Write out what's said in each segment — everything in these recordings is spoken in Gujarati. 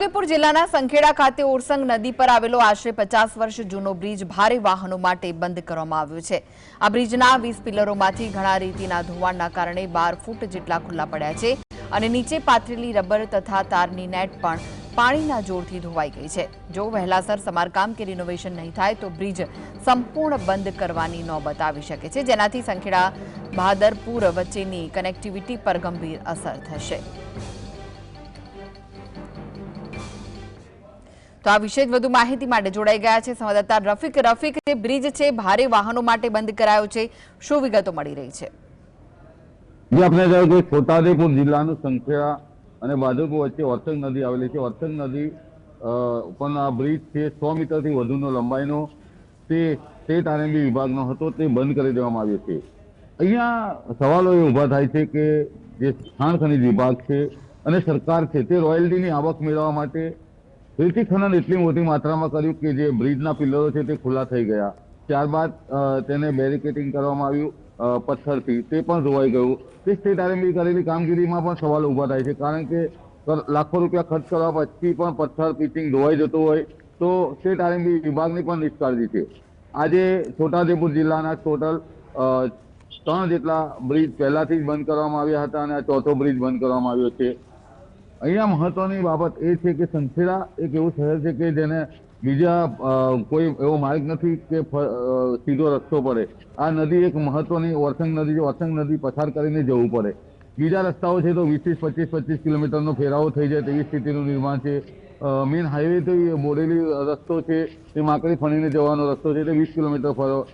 ઉદયપુર જિલ્લાના સંખેડા ખાતે ઓરસંગ નદી પર આવેલો આશરે પચાસ વર્ષ જૂનો બ્રિજ ભારે વાહનો માટે બંધ કરવામાં આવ્યો છે. આ બ્રિજના વીસ પિલરોમાંથી ઘણા રીતિના ધોવાણના કારણે બાર ફૂટ જેટલા ખુલ્લા પડ્યા છે અને નીચે પાથરેલી રબર તથા તારની નેટ પણ પાણીના જોરથી ધોવાઈ ગઈ છે. જો વહેલાસર સમારકામ કે રિનોવેશન નહીં થાય તો બ્રિજ સંપૂર્ણ બંધ કરવાની નોબત આવી શકે છે. જેનાથી સંખેડા બહાદરપુર વચ્ચેની કનેક્ટિવિટી પર ગંભીર અસર થશે. આ વિશે વધુ માહિતી માટે જોડાઈ ગયા છે સંવાદદાતા રફીક. રફીક, જે બ્રિજ છે, ભારે વાહનો માટે બંધ કરાયો છે. શું વિગતો મળી રહી છે? જે, આપણે કહ્યું છોટાઉદેપુર જિલ્લાનું સંખેડા અને બહાદુરપુર વચ્ચે વર્તંગ નદી આવેલી છે. ઓરસંગ નદી ઉપરનો આ બ્રિજ છે, સો મીટરથી વધુનો લંબાઈનો. તે સ્ટેટ આરએનબી વિભાગનો હતો, તે બંધ કરી દેવામાં આવ્યો છે. અહીંયા સવાલો એ ઊભા થાય છે કે જે ખાણ ખનિજ વિભાગ છે અને સરકાર છે, તે રોયલ્ટીની આવક મેળવવા માટે રેતી ખનન એટલી મોટી માત્રામાં કર્યું કે જે બ્રિજના પિલ્લરો છે તે ખુલ્લા થઈ ગયા. ત્યારબાદ તેને બેરિકેટિંગ કરવામાં આવ્યું પથ્થરથી. તે પણ ધોવાઈ ગયું. તે સ્ટેટ આરએમબી કરેલી કામગીરીમાં પણ સવાલ ઊભા થાય છે. કારણ કે લાખો રૂપિયા ખર્ચ કરવા પછી પણ પથ્થર પિચિંગ ધોવાઈ જતું હોય, તો સ્ટેટ આરએમબી વિભાગની પણ નિષ્કાળજી છે. આજે છોટાઉદેપુર જિલ્લાના ટોટલ ત્રણ જેટલા બ્રિજ પહેલાથી જ બંધ કરવામાં આવ્યા હતા અને આ ચોથો બ્રિજ બંધ કરવામાં આવ્યો છે. અહીંયા મહત્વની બાબત એ છે કે સંખેડા એક એવું શહેર છે કે જેને બીજા કોઈ એવો માર્ગ નથી કે સીધો રસ્તો પડે. આ નદી એક મહત્વની ઓરસંગ નદી છે. ઓરસંગ નદી પસાર કરીને જવું પડે. બીજા રસ્તાઓ છે તો વીસ પચીસ પચીસ કિલોમીટરનો ફેરાવો થઈ જાય તેવી સ્થિતિનું નિર્માણ છે. મેઇન હાઈવે તો એ બોડેલી રસ્તો છે. એ માકડી ફણીને જવાનો રસ્તો છે. તે વીસ કિલોમીટર ફરો.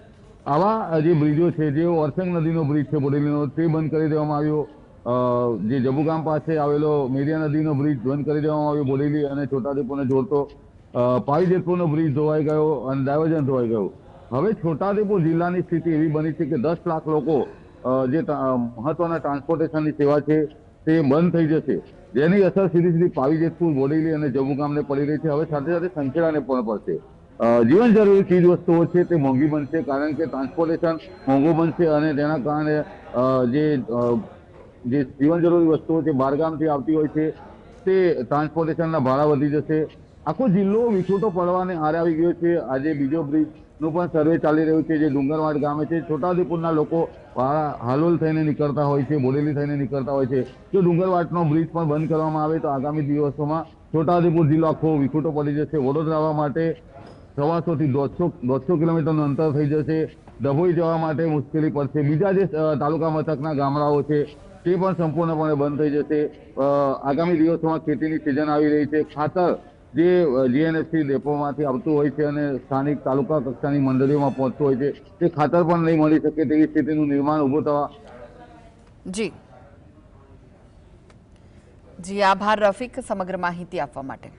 આવા જે બ્રિજો છે, જે ઓરસંગ નદીનો બ્રિજ છે, બોડેલીનો, તે બંધ કરી દેવામાં આવ્યો. જે જબુગામ પાસે આવેલો મેરિયા નદીનો બ્રિજ બંધ કરી દેવામાં આવ્યો બોડેલી અને છોટાઉદેપુરને જોડતો અ, પાવી જેતપુરનો બ્રિજ ધોવાઈ ગયો અને ડાયવર્જન ધોવાઈ ગયું. હવે છોટાઉદેપુર જિલ્લાની સ્થિતિ એવી બની છે કે દસ લાખ લોકો જે મહત્વના ટ્રાન્સપોર્ટેશનની સેવા છે તે બંધ થઈ જશે. જેની અસર સીધી સીધી પાવી જેતપુર બોડેલી અને જમ્મુગામને પડી રહી છે. હવે સાથે સાથે સંખેડાને પણ પડશે. જીવન જરૂરી ચીજ વસ્તુઓ છે તે મોંઘી બનશે કારણ કે ટ્રાન્સપોર્ટેશન મોંઘું બનશે અને તેના કારણે જે જે જીવન જરૂરી વસ્તુઓ છે બહારગામથી આવતી હોય છે, તે ટ્રાન્સપોર્ટેશનના ભાડા વધી જશે. આખો જિલ્લો વિખૂટો પડવાને આરે આવી ગયો છે. આજે બીજો બ્રિજનું પણ સર્વે ચાલી રહ્યું છે, જે ડુંગરવાડ ગામે છે. છોટાઉદેપુરના લોકો હાલોલ થઈને નીકળતા હોય છે, બોડેલી થઈને નીકળતા હોય છે. જો ડુંગરવાડનો બ્રિજ પણ બંધ કરવામાં આવે, તો આગામી દિવસોમાં છોટાઉદેપુર જિલ્લો આખો વિખૂટો પડી જશે. વડોદરા માટે સવાસો થી દોઢસો દોઢસો કિલોમીટરનું અંતર થઈ જશે. ડભોઈ જવા માટે મુશ્કેલી પડશે. બીજા જે તાલુકા મથકના ગામડાઓ છે તે પણ સંપૂર્ણપણે બંધ થઈ જશે. આગામી દિવસોમાં ખેતીની સિઝન આવી રહી છે. ખાતર જે જીએનએફસી ડેપોમાંથી આવતું હોય છે અને સ્થાનિક તાલુકા કક્ષાની મંડળીઓમાં પહોંચતું હોય છે, તે ખાતર પણ નહીં મળી શકે તેવી સ્થિતિનું નિર્માણ ઊભું થવા જી. જી, આભાર રફીક, સમગ્ર માહિતી આપવા માટે.